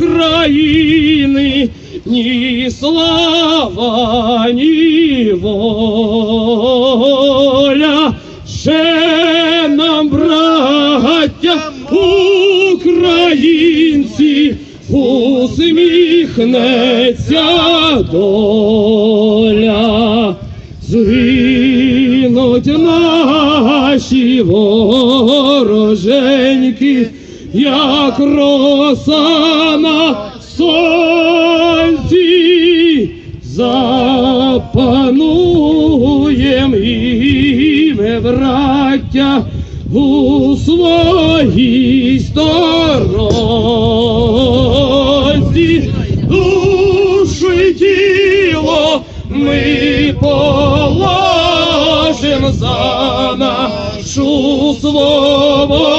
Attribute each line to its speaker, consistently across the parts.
Speaker 1: України, ні слава, ні воля. Ще нам, браття, українці, усміхнеться доля. Згинуть наші вороженьки, як роса на сонці, запануєм і ми, браття, у своїй сторонці, душу й тіло ми положим за нашу свободу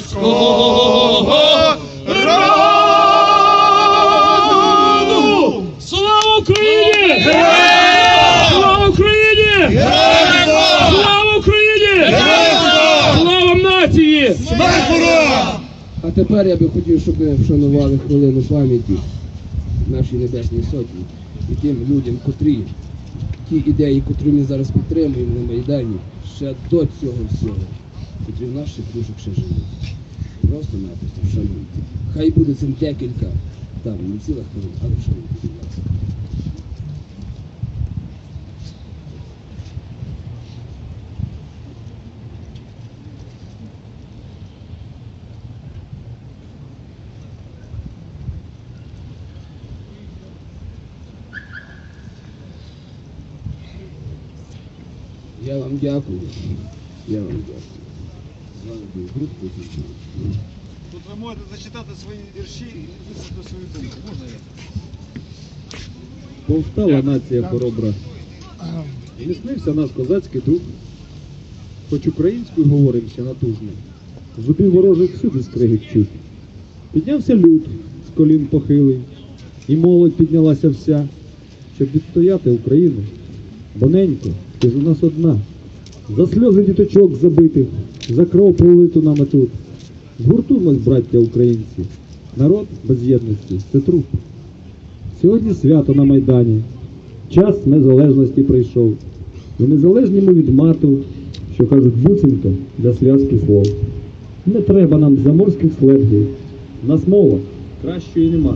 Speaker 1: козацького роду! Слава Україні! Слава Україні! Слава Україні! Слава нації!
Speaker 2: А тепер я би хотів, щоб ми вшанували хвилину пам'яті нашій Небесній Сотні і тим людям, котрі ті ідеї, котрі ми зараз підтримуємо на Майдані, ще до цього всього, котрі в наших душах ще живуть. Просто-напросто вшануйте. Хай буде цим декілька, там, не цілих хвилин, але вшануйте, Я вам дякую. Я вам дякую. З вами був груп Кузьмич.
Speaker 3: Тут ви можете зачитати свої вірші і висловити свою думку. Можна я?
Speaker 4: Повстала нація хоробра. І не снився наш козацький дух. Хоч українською говорим ще натужно, зубів ворожих всюди скригить чуть. Піднявся люд з колін похилий, і молодь піднялася вся, щоб відстояти Україну. Боненько, ти ж у нас одна. За сльози діточок забитих, за кров пролиту нами тут. Згуртуймось, браття українці. Народ без єдності це труп. Сьогодні свято на Майдані. Час незалежності прийшов. І незалежні ми від мату, що кажуть буцімка для зв'язки слов. Не треба нам заморських слергів. Нас мова кращої нема.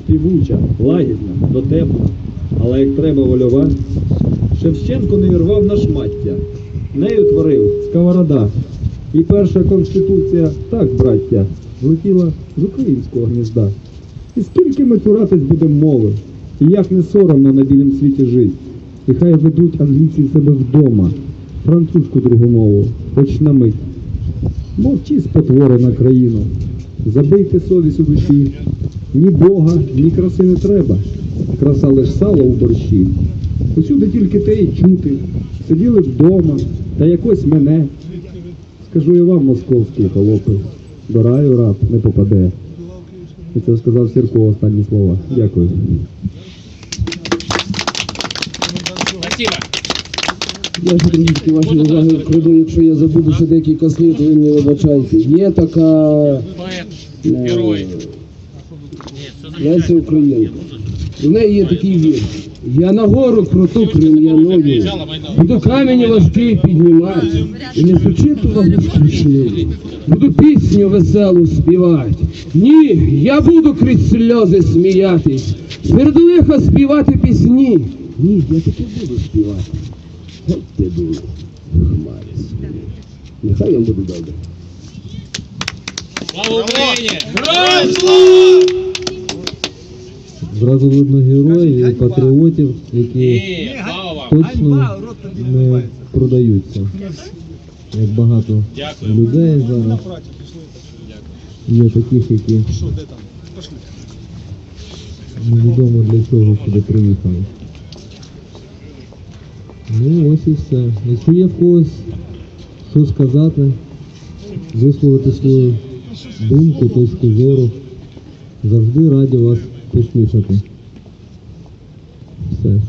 Speaker 4: Співуча, лагідна, дотепна, але як треба вольова. Шевченко не вірвав на шмаття, нею творив сковорода. І перша конституція, так, браття, злетіла з українського гнізда. І скільки ми цуратись будемо мови, і як не соромно на білім світі жить. І хай ведуть англійці себе вдома, французьку другу мову, хоч на мить. Мовчи спотворена країну, забийте совість у душі. Ні Бога, ні краси не треба. Краса лиш сало у борщі. Усюди тільки те й чути. Сиділи вдома, та якось мене. Скажу я вам, московські холопи, до раю раб не попаде. І це сказав Сірко останні слова. Дякую.
Speaker 2: Я ж трішки ваші уваги вкладу, якщо я забуду ще декілька слів, то ви мені вибачайте. Є така е, Леся Українка. У неї є такий вірш. Я на гору круту крем'яною, буду камені важкий піднімати, і не зачиту вам скучну, буду пісню веселу співати. Ні, я буду крізь сльози сміятись, серед лиха співати пісні. Ні, я таки буду співати. От ти були, хмарі свої. Нехай вам буде добре.
Speaker 1: Слава Україні!
Speaker 4: Зразу видно героїв і патріотів, які точно не продаються. Як багато людей зараз. Є таких, які невідомо для чого сюди приїхали. Ну ось і все. Якщо є в когось що сказати, висловити свою думку, точку зору, завжди раді вас послухати. Все.